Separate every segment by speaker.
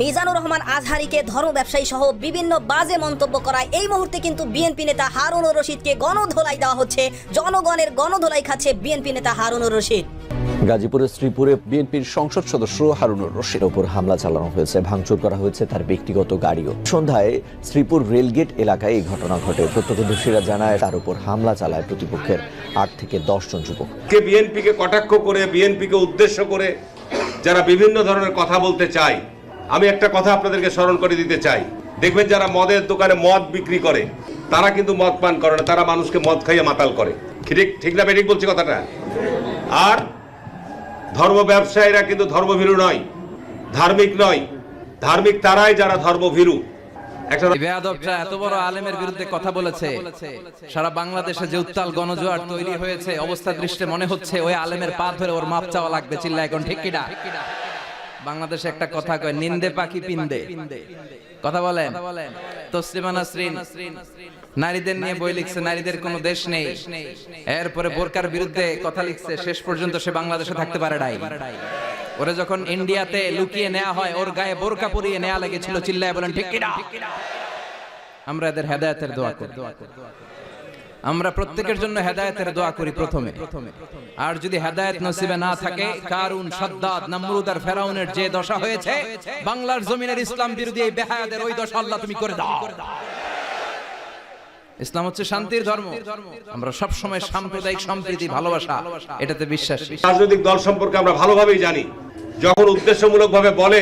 Speaker 1: মিজানুর রহমান আজহারিকে ধর্ম ব্যবসায়ী সহ বিভিন্ন বাজে মন্তব্য করায় এই মুহূর্তে কিন্তু বিএনপি নেতা হারুনুর রশিদকে গণধোলাই দেওয়া হচ্ছে। জনগণের গণধোলাই খাচ্ছে বিএনপি নেতা হারুনুর রশিদ।
Speaker 2: গাজীপুরের শ্রীপুরে বিএনপির সংসদ সদস্য হারুনুর রশিদের উপর হামলা চালানো হয়েছে ভাঙচুর করা হয়েছে তার ব্যক্তিগত গাড়িও। সন্ধ্যায় শ্রীপুর রেলগেট এলাকায় এই ঘটনা ঘটে। প্রত্যক্ষদর্শীরা জানায় তার উপর হামলা চালায় প্রতিপক্ষের আট থেকে দশ জন যুবক।
Speaker 3: কে বিএনপিকে কটাক্ষ করে বিএনপিকে উদ্দেশ্য করে যারা বিভিন্ন ধরনের কথা বলতে চায় আমি একটা কথা আপনাদেরকে স্মরণ করে দিতে চাই। দেখবেন যারা মদের দোকানে মদ বিক্রি করে, তারা কিন্তু মদ পান করে না, তারা মানুষকে মদ খাইয়ে মাতাল করে। ঠিক ঠিক না বেঠিক বলছি কথাটা? আর ধর্ম ব্যবসায়ীরা কিন্তু ধর্মভীরু নয়, ধার্মিক নয়। ধার্মিক তারাই যারা ধর্মভীরু।
Speaker 4: এত বড় আলেমের বিরুদ্ধে কথা বলেছে। সারা বাংলাদেশে যে উত্তাল গণজোয়ার তৈরি হয়েছে, অবস্থা দৃষ্টে মনে হচ্ছে ওই আলেমের পা ধরে ওর মাপ চাওয়া লাগবে চিল্লা এখন ঠিক কিনা? বাংলাদেশে একটা কথা কয় নিন্দে পাখি পিন্দে। কথা বলেন। তসলিমা নাসরিন নারীদের নিয়ে বই লিখছে নারীদের কোনো দেশ নেই। এরপরে বোরকার বিরুদ্ধে কথা লিখছে শেষ পর্যন্ত সে বাংলাদেশে থাকতে পারে নাই। ওরে যখন ইন্ডিয়াতে লুকিয়ে নেওয়া হয় ওর গায়ে বোরকা পরিয়ে নেওয়া লেগেছিল চিল্লায় বলেন ঠিক কিনা আমরা এদের হেদায়েতের দোয়া করি আমরা প্রত্যেকের জন্য হেদায়েতের দোয়া করি প্রথমে। আর যদি হেদায়েত নসিবে না থাকে, কারুন সাদ্দাত নামরুদ আর ফেরাউনের যে দশা হয়েছে, বাংলার জমিনের ইসলাম বিরোধী এই বেহায়াদের ওই দশা আল্লাহ তুমি করে দাও। ইসলাম হচ্ছে শান্তির ধর্ম। আমরা সব সময় সাম্প্রদায়িক সম্প্রীতি, ভালোবাসা, এটাতে বিশ্বাসী।
Speaker 3: রাজনৈতিক দল সম্পর্কে আমরা ভালোভাবেই জানি। যখন উদ্দেশ্যমূলকভাবে বলে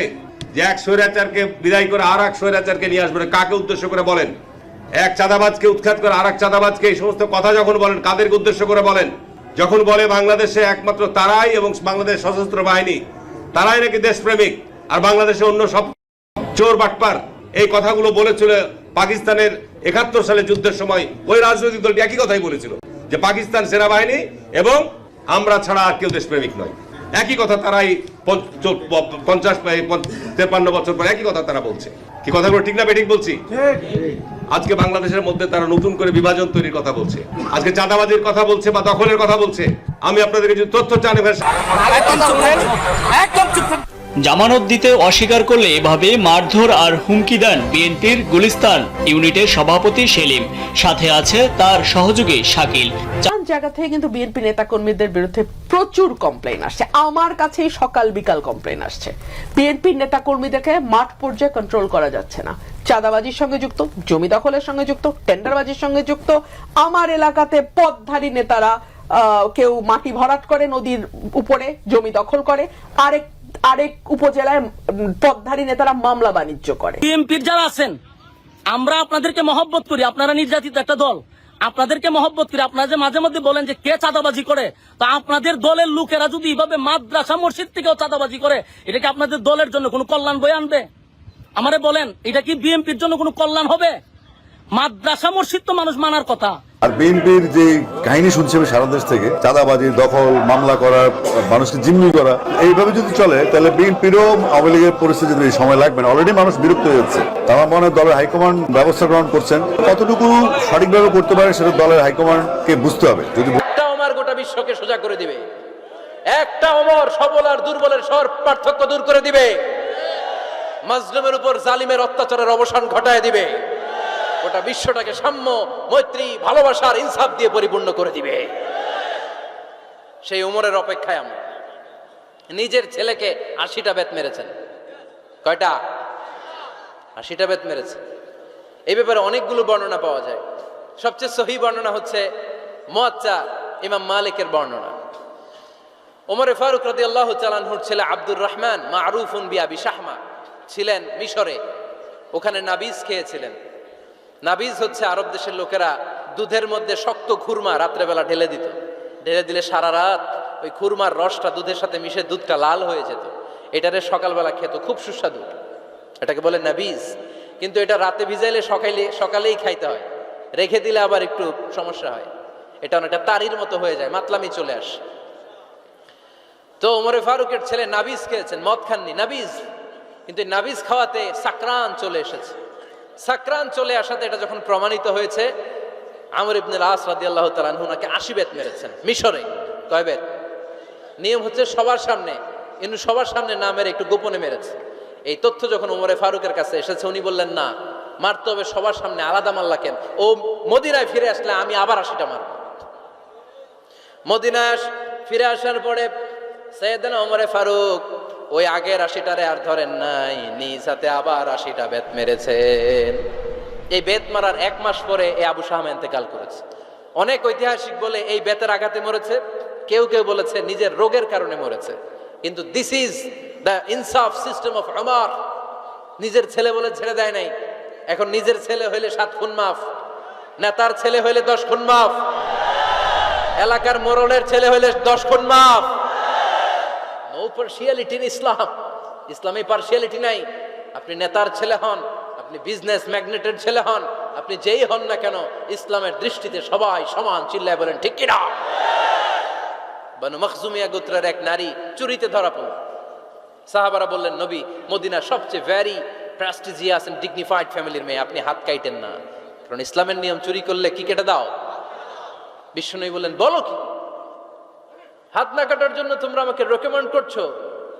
Speaker 3: যে এক স্বৈরাচারকে বিদায় করে আর এক স্বৈরাচারকে নিয়ে আসবে কাকে উদ্দেশ্য করে বলেন? এক চাঁদাবাজকে উৎখাত করে আর এক চাঁদাবাজকে এই সমস্ত কথা যখন বলেন, কাদেরকে উদ্দেশ্য করে বলেন? যখন বলে বাংলাদেশে একমাত্র তারাই এবং বাংলাদেশ সশস্ত্র বাহিনী, তারাই নাকি দেশপ্রেমিক আর বাংলাদেশে অন্য সব চোর বাটপার? এই কথাগুলো বলেছিল পাকিস্তানের একাত্তর সালে যুদ্ধের সময় ওই রাজনৈতিক দলটি একই কথাই বলেছিল, যে পাকিস্তান সেনাবাহিনী এবং আমরা ছাড়া আর কেউ দেশপ্রেমিক নয়। একই কথা তারাই পঞ্চাশ পঞ্চ- তেপান্ন বছর পর একই কথা তারা বলছে। কি কথাগুলো ঠিক না বেঠিক বলছি? আজকে বাংলাদেশের মধ্যে তারা নতুন করে বিভাজন তৈরির কথা বলছে। আজকে চাঁদাবাজির কথা বলছে বা দখলের কথা বলছে। আমি আপনাদেরকে যদি তথ্য চান
Speaker 5: জামানত দিতে অস্বীকার করলে এভাবে মারধর আর হুমকি দেন বিএনপির গুলিস্তান ইউনিটের সভাপতি সেলিম। সাথে আছে তার সহযোগী শাকিল।
Speaker 6: জায়গা থেকে কিন্তু বিএনপি নেতা কর্মীদের বিরুদ্ধে প্রচুর কমপ্লেন আসছে। আমার কাছেই সকাল বিকাল কমপ্লেন আসছে। বিএনপি নেতাকর্মীদেরকে মাঠ পর্যায়ে কন্ট্রোল করা যাচ্ছে না। চাঁদাবাজির সঙ্গে যুক্ত, জমি দখলের সঙ্গে যুক্ত, টেন্ডারবাজির সঙ্গে যুক্ত, আমার এলাকাতে পদধারী নেতারা কেউ মাটি ভরাট করে, নদীর উপরে জমি দখল করে, আরেক আরেক উপজেলায় পদধারী নেতারা মামলা বাণিজ্য করে।
Speaker 7: বিএনপির যারা আছেন, আমরা আপনাদেরকে মহব্বত করি, আপনারা নির্যাতিত একটা দল। আপনাদেরকে মহব্বত করি, আপনারা যে মাঝে মধ্যে বলেন যে কে চাঁদাবাজি করে, তা আপনাদের দলের লোকেরা যদি এভাবে মাদ্রাসা মসজিদ থেকেও চাঁদাবাজি করে, এটা কি আপনাদের দলের জন্য কোনো কল্যাণ বয়ে আনবে? আমারে বলেন এটা কি বিএনপির জন্য কোনো কল্যাণ হবে? মাদ্রাসা মসজিদ তো মানুষ মানার কথা।
Speaker 8: আর বিএনপির যে কাহিনী শুনছি আমি সারা দেশ থেকে চাঁদাবাজি দখল মামলা করা মানুষকে জিম্মি করা এইভাবে যদি চলে তাহলে বিএনপিরও আওয়ামী লীগের পরিস্থিতি সময় লাগবে না অলরেডি মানুষ বিরক্ত হয়ে যাচ্ছে। আমার মনে হয় দলের হাইকমান্ড ব্যবস্থা গ্রহণ করছেন। কতটুকু সঠিকভাবে করতে পারে সেটা দলের হাইকমান্ডকে বুঝতে হবে। যদি
Speaker 4: একটা ওমর গোটা বিশ্বকে সোজা করে দিবে। একটা ওমর সবল আর দুর্বলের সর পার্থক্য দূর করে দিবে। মাজলুমের উপর জালিমের অত্যাচারের অবসান ঘটায় দিবে। গোটা বিশ্বটাকে সাম্য, মৈত্রী, ভালোবাসার ইনসাফ দিয়ে পরিপূর্ণ করে দিবে। সেই উমরের অপেক্ষায় আমরা। নিজের ছেলেকে আশিটা বেত মেরেছেন। কয়টা? আশিটা বেত মেরেছে এই ব্যাপারে অনেকগুলো বর্ণনা পাওয়া যায়। সবচেয়ে সহি বর্ণনা হচ্ছে মোয়াচ্চা ইমাম মালিকের বর্ণনা। ওমরে ফারুক রাদি আল্লাহ ছেলে আব্দুর রহমান মা মারুফুন বিয়াবি শাহমা। ছিলেন মিশরে। ওখানে নাবিজ খেয়েছিলেন। নাবিজ হচ্ছে আরব দেশের লোকেরা দুধের মধ্যে শক্ত খুরমা রাত্রেবেলা ঢেলে দিত। ঢেলে দিলে সারা রাত ওই খুরমার রসটা দুধের সাথে মিশে দুধটা লাল হয়ে যেত। এটারে সকালবেলা খেত, খুব সুস্বাদু। এটাকে বলে নাবিজ। কিন্তু এটা রাতে ভিজাইলে সকালে, সকালেই খাইতে হয়। রেখে দিলে আবার একটু সমস্যা হয়। এটা অনেকটা তারির মতো হয়ে যায়, মাতলামি চলে আসে। তো ওমরে ফারুকের ছেলে নাবিজ খেয়েছেন, মদ খাননি। নাবিজ কিন্তু নাবিজ খাওয়াতে সাকরান চলে এসেছে। সাকরান চলে আসাতে এটা যখন প্রমাণিত হয়েছে, আমর ইবনুল আস রাদিয়াল্লাহু তাআলা আনহু আশি বেত মেরেছেন, মিশরে। কয় বেত? নিয়ম হচ্ছে সবার সামনে, কিন্তু সবার সামনে না মেরে একটু গোপনে মেরেছে। এই তথ্য যখন উমরে ফারুকের কাছে এসেছে, উনি বললেন, না, মারতে হবে সবার সামনে, আলাদা মাল্লা কেন? ও মদিনায় ফিরে আসলে আমি আবার আশিটা মারব। মদিনায় ফিরে আসার পরে সৈয়দনা ওমরে ফারুক ওই আগের আশিটারে আর ধরেন নাই, নিজ হাতে আবার আশিটা বেত মেরেছেন। এই বেত মারার এক মাস পরে এই আবু শাহ এতেকাল করেছে। অনেক ঐতিহাসিক বলে এই বেতের আঘাতে মরেছে। কেউ কেউ বলেছে নিজের রোগের কারণে মরেছে। কিন্তু দিস ইজ দ্য ইনসাফ সিস্টেম অফ আমার নিজের ছেলে বলে ছেড়ে দেয় নাই। এখন নিজের ছেলে হইলে সাত খুন মাফ। নেতার ছেলে হইলে দশ খুন মাফ। এলাকার মোরলের ছেলে হইলে দশ খুন মাফ। পার্সিয়ালিটি ইসলাম ইসলামে পার্সিয়ালিটি নাই। আপনি নেতার ছেলে হন, আপনি বিজনেস ম্যাগনেটের ছেলে হন, আপনি যেই হন না কেন, ইসলামের দৃষ্টিতে সবাই সমান চিল্লায় বলেন, ঠিক কিনা? বানু মখজুমিয়া গোত্রের এক নারী চুরিতে ধরা পড়ল। সাহাবারা বললেন, নবী, মদিনা সবচেয়ে ভ্যারি প্রেস্টিজিয়াস এন্ড ডিগনিফাইড ফ্যামিলির মেয়ে, আপনি হাত কাইটেন না। কারণ ইসলামের নিয়ম চুরি করলে কি কেটে দাও? বিষ্ণু বললেন, বলো কি? হাত না কাটার জন্য তোমরা আমাকে রেকমেন্ড করছ,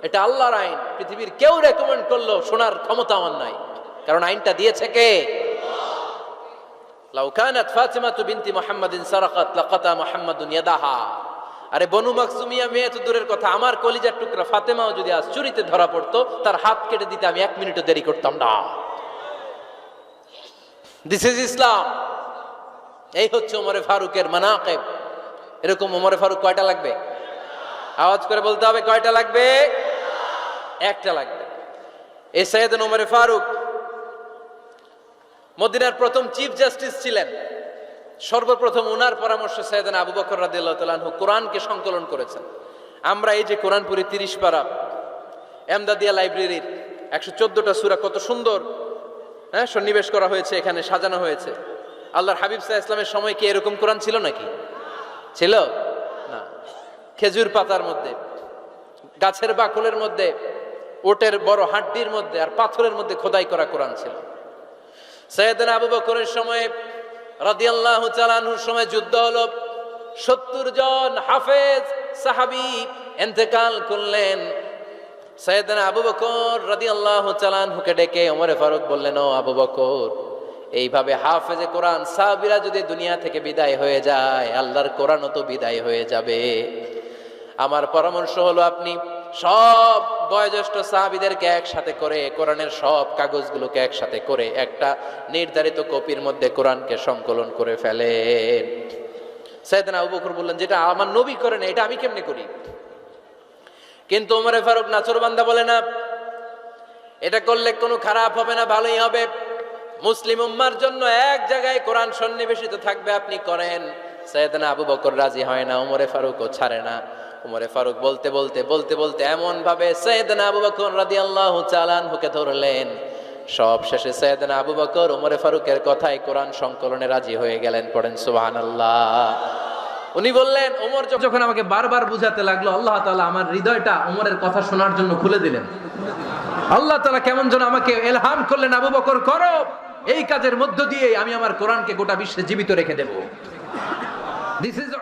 Speaker 4: এটা আল্লাহর আইন। পৃথিবীর কেউ রেকমেন্ড করল শোনার ক্ষমতা আমার নাই। কারণ আইনটা দিয়েছে কে? লাউ কানাত ফাতিমাতু বিনতি মুহাম্মাদিন সারাকাত, লাকাতা মুহাম্মাদুন ইয়াদাহা। আরে বনু মাকসুমিয়া মেয়ে তো দূরের কথা, আমার কলিজার টুকরা ফাতেমাও যদি আজ চুরিতে ধরা পড়তো, তার হাত কেটে দিতে আমি এক মিনিটও দেরি করতাম না। দিস ইজ ইসলাম এই হচ্ছে ওমরে ফারুকের মানাকেব। এরকম ওমরে ফারুক কয়টা লাগবে? আওয়াজ করে বলতে হবে, কয়টা লাগবে? একটা লাগবে। এ সৈয়দ ওমরে ফারুক মদিনার প্রথম চিফ জাস্টিস ছিলেন। সর্বপ্রথম উনার পরামর্শ সৈয়দান আবু বকর রাদিয়াল্লাহু তাআলা কোরআনকে সংকলন করেছেন। আমরা এই যে কোরআন পুরি তিরিশ পারা এমদাদিয়া লাইব্রেরির একশো চোদ্দটা সুরা কত সুন্দর হ্যাঁ সন্নিবেশ করা হয়েছে, এখানে সাজানো হয়েছে। আল্লাহর হাবিব সাহা ইসলামের সময় কি এরকম কোরআন ছিল নাকি? ছিল। খেজুর পাতার মধ্যে, গাছের বাকলের মধ্যে, ওটের বড় হাড্ডির মধ্যে আর পাথরের মধ্যে খোদাই করা কোরআন ছিল। সৈয়দনা আবু বকরের সময় রাদিয়াল্লাহু চালানুর সময় যুদ্ধ হলো। সত্তর জন হাফেজ সাহাবি এন্তেকাল করলেন। সৈয়দনা আবু বকর রাদিয়াল্লাহু চালানহুকে ডেকে ওমরে ফারুক বললেন, ও আবু বকর, এইভাবে হাফেজে কোরআন সাহাবিরা যদি দুনিয়া থেকে বিদায় হয়ে যায়, আল্লাহর কোরআনও তো বিদায় হয়ে যাবে। আমার পরামর্শ হলো আপনি সব বয়োজ্যেষ্ঠ সাহাবিদেরকে একসাথে করে, কোরআনের সব কাগজগুলোকে একসাথে করে একটা নির্ধারিত কপির মধ্যে কোরআনকে সংকলন করে ফেলেন। সাইদানা আবু বকর বললেন, যেটা আমার নবী করে এটা আমি কেমনে করি? কিন্তু ওমরে ফারুক নাচরবান্দা বলে না, এটা করলে কোনো খারাপ হবে না, ভালোই হবে। মুসলিম উম্মার জন্য এক জায়গায় কোরআন সন্নিবেশিত থাকবে, আপনি করেন। সৈয়দনা আবু বকর রাজি হয় না উমরে ফারুকও ছাড়ে না। উমরে ফারুক বলতে বলতে বলতে বলতে এমন ভাবে সৈয়দনা আবু বকর রাদিয়াল্লাহু চালান হুকে ধরলেন। সব শেষে সৈয়দনা আবু বকর উমরে ফারুকের কথায় কোরআন সংকলনে রাজি হয়ে গেলেন, পড়েন সুবহানাল্লাহ। উনি বললেন ওমর যখন আমাকে বারবার বুঝাতে লাগল, আল্লাহ তাআলা আমার হৃদয়টা ওমরের কথা শোনার জন্য খুলে দিলেন। আল্লাহ তাআলা কেমন যেন আমাকে এলহাম করলেন, আবু বকর, করো। এই কাজের মধ্য দিয়ে আমি আমার কোরআনকে গোটা বিশ্বে জীবিত রেখে দেব। This is